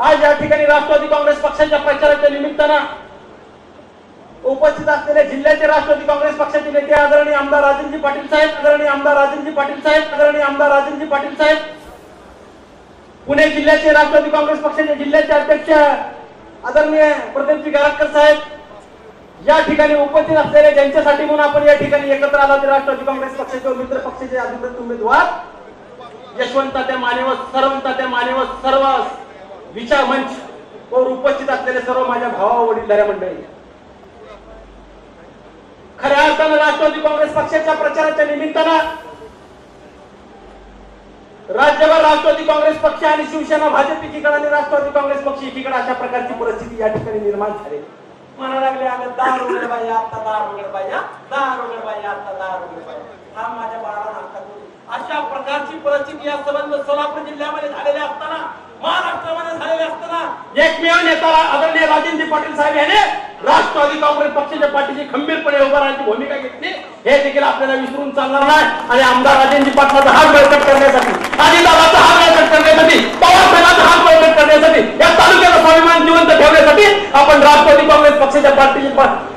आज या ठिकाणी राष्ट्रवादी काँग्रेस पक्षाच्या प्रचाराच्या निमित्तानं उपस्थित असलेले जिल्ह्याचे राष्ट्रवादी काँग्रेस पक्षाचे नेते आदरणीय आमदार राजनजी पाटील साहेब आदरणीय आमदार राजनजी पाटील साहेब आदरणीय आमदार राजनजी पाटील साहेब पुणे जिल्ह्याचे राष्ट्रवादी काँग्रेस पक्षाचे जिल्ह्याचे अध्यक्ष आदरणीय प्रदीपजी गारटकर साहेब या ठिकाणी उपस्थित असलेले ज्यांच्यासाठी म्हणून आपण या ठिकाणी एकत्र आला ते राष्ट्रवादी काँग्रेस पक्षाचे मित्र पक्षाचे अधिकृत उमेदवार यशवंत त्या मान्यवर सर्व त्या मान्यवर सर्व विचार मंच वर उपस्थित असलेले सर्व माझ्या भावा वडीलधाऱ्या मंडळी. खऱ्या अर्थानं राष्ट्रवादी काँग्रेस पक्षाच्या प्रचाराच्या निमित्तानं राज्यभर राष्ट्रवादी काँग्रेस पक्ष आणि शिवसेना भाजप एकीकडे आणि राष्ट्रवादी काँग्रेस पक्ष एकीकडे अशा प्रकारची परिस्थिती या ठिकाणी निर्माण झाली. म्हणा लागले आलं दार उघड पाहिजे आता दार उघड पाहिजे दार उघड पाहिजे आता दार उघड पाहिजे हा माझ्या बाळाला नाका अशा प्रकारची परिस्थिती या संबंध सोलापूर जिल्ह्यामध्ये झालेल्या असताना महाराष्ट्रामध्ये झालेले असताना एकमेव नेता आदरणीय राजेंद्र पाटील साहेब याने राष्ट्रवादी काँग्रेस पक्षाच्या पाठीशी खंबीरपणे उभा राहण्याची भूमिका घेतली. हे देखील आपल्याला विसरून चालणार नाही. आणि आमदार राजेंद्र पाटलाचा हात बळकट करण्यासाठी अजितदादाचा हात बळकट करण्यासाठी पवार साहेबांचा हात बळकट करण्यासाठी या तालुक्याचा स्वाभिमान जिवंत ठेवण्यासाठी आपण राष्ट्रवादी काँग्रेस पक्षाच्या पाठीशी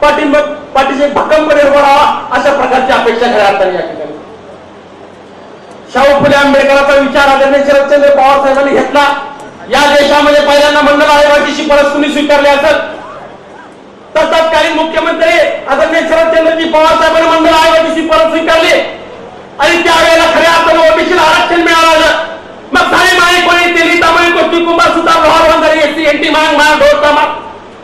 पाठिंबा पाठीशी भक्कमपणे उभा राहावा अशा प्रकारची अपेक्षा खऱ्या अर्थाने या ठिकाणी. शाहू फुले आंबेडकरांचा विचार आदरणीय शरदचंद्र पवार साहेबांनी घेतला. या देशामध्ये पहिल्यांदा मंडल आयोगाची शिफारस कुणी स्वीकारली असेल? तर तत्कालीन मुख्यमंत्री आदरणीय शरदचंद्रजी पवार साहेबांनी मंडल आयोगाची शिफारस स्वीकारली. आणि त्यावेळेला खऱ्या अर्थानं ओबीसीला आरक्षण मिळालं मग साई माई कोणी तेली तामिळ कोटी कुंभार सुतार लोहार वंजारी एसटी एनटी मांग मांग ढोर तमाम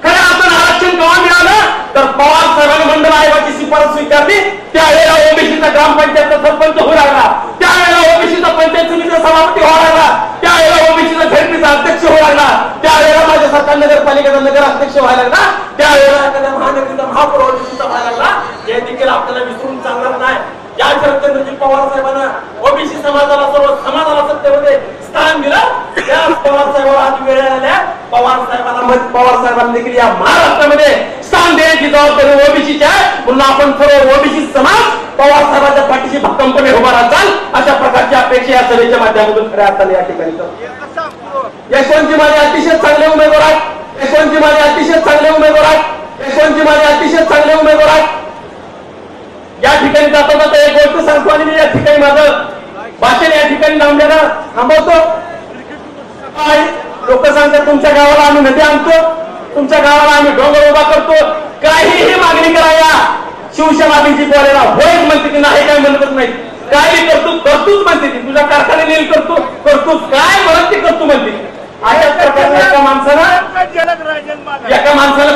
खऱ्या अर्थानं आरक्षण कवा मिळालं? तर पवार साहेबांनी मंडळ आयोगाची शिफारस स्वीकारली. त्यावेळेला ओबीसीचा ग्रामपंचायतचा सरपंच होऊ लागला त्यावेळेला ओबीसीचा पंचायत समितीचा सभापती व्हावा लागला त्यावेळेला ओबीसीचा झेडपीचा अध्यक्ष व्हावा लागला त्यावेळेला माझ्या महापालिकेचा नगर अध्यक्ष व्हायला लागला त्यावेळेला एखाद्या महानगरीचा महापौर ओबीसीचा व्हायला लागला हे देखील आपल्याला विसरून चालणार नाही. या शरदचंद्रजी पवार साहेबांना ओबीसी समाजाला सर्व समाजाला सत्तेमध्ये स्थान दिलं. त्या पवार साहेबांना आज वेळ आल्या पवार साहेबांना पवार साहेबांना देखील या महाराष्ट्रामध्ये स्थान देण्याची जबाबदारी ओबीसीची आहे. म्हणून आपण सर्व ओबीसी समाज पवार साहेबांच्या पाठीशी भक्कमपणे उभा राहताल. अशा प्रकारची अपेक्षा या सभेच्या माध्यमातून खऱ्या अर्थाने या ठिकाणी करतो. यशवंतजी माझे अतिशय चांगले उमेदवार यशवंतजी माझे अतिशय चांगले उमेदवार आहेत? यशवंतजी माझे अतिशय चांगले उमेदवार आहेत? या ठिकाणी जाता जाता एक गोष्ट सांगतो आणि मी या ठिकाणी माझं भाषण या ठिकाणी लावण्याला थांबवतो. लोक सांगतात तुमच्या गावाला आम्ही नदी आणतो. तुमच्या गावाला आम्ही डोंगर उभा करतो. काहीही मागणी करा या शिवसेनाची बोलायला होयच म्हणते ती नाही काय म्हणतच नाही काही करतो करतोच म्हणते ती. तुझ्या कारखान्याने करतो करतो काय म्हणत ते करतो म्हणते. अशा प्रकारच्या एका माणसाला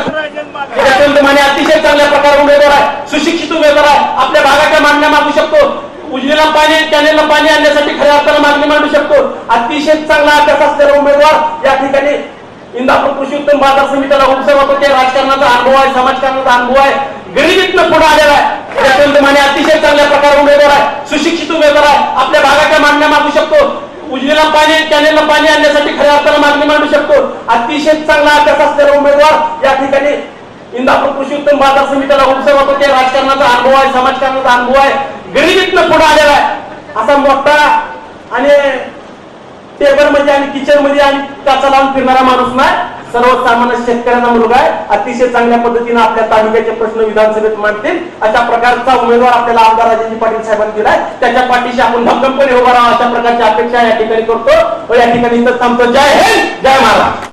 अतिशय चांगल्या प्रकारे उमेदवार आहे. सुशिक्षित उमेदवार आहे. आपल्या भागाच्या मागण्या मागू शकतो. उजनीला पाणी कॅनेलला पाणी आणण्यासाठी खऱ्या अर्थानं मागणी मांडू शकतो. अतिशय चांगला अभ्यास असलेला उमेदवार या ठिकाणी इंदापूर कृषी उत्पन्न बाजार समितीला उपसभापती राजकारणाचा अनुभव आहे समाजकारणाचा अनुभव आहे. गरिबीतनं पुढे आलेला आहे. याच्यातून माने अतिशय चांगल्या प्रकारे उमेदवार आहे. सुशिक्षित उमेदवार आहे. आपल्या भागाच्या मागण्या मागू शकतो. उजनीला पाणी कॅनेलला पाणी आणण्यासाठी खऱ्या अर्थानं मागणी मांडू शकतो. अतिशय चांगला अभ्यास असलेला उमेदवार या ठिकाणी इंदापूर कृषी उत्तम बाजार समितीला उपसभापती आहे, राजकारणाचा अनुभव आहे समाजकारणाचा अनुभव आहे. गरिबीतनं पुढे आलेला आहे. असा मोठा आणि टेबलमध्ये आणि किचनमध्ये आणि त्याचा लावून फिरणारा माणूस नाही. सर्वसामान्य शेतकऱ्यांना मुलगा आहे. अतिशय चांगल्या पद्धतीने आपल्या तालुक्याचे प्रश्न विधानसभेत मांडतील. अशा प्रकारचा उमेदवार आपल्याला आमदार राजेंद्र पाटील साहेबांनी दिलाय. त्याच्या पाठीशी आपण भक्कमपणे उभा राहा अशा प्रकारची अपेक्षा या ठिकाणी करतो. व या ठिकाणी इथं थांबतो. जय हिंद जय महाराज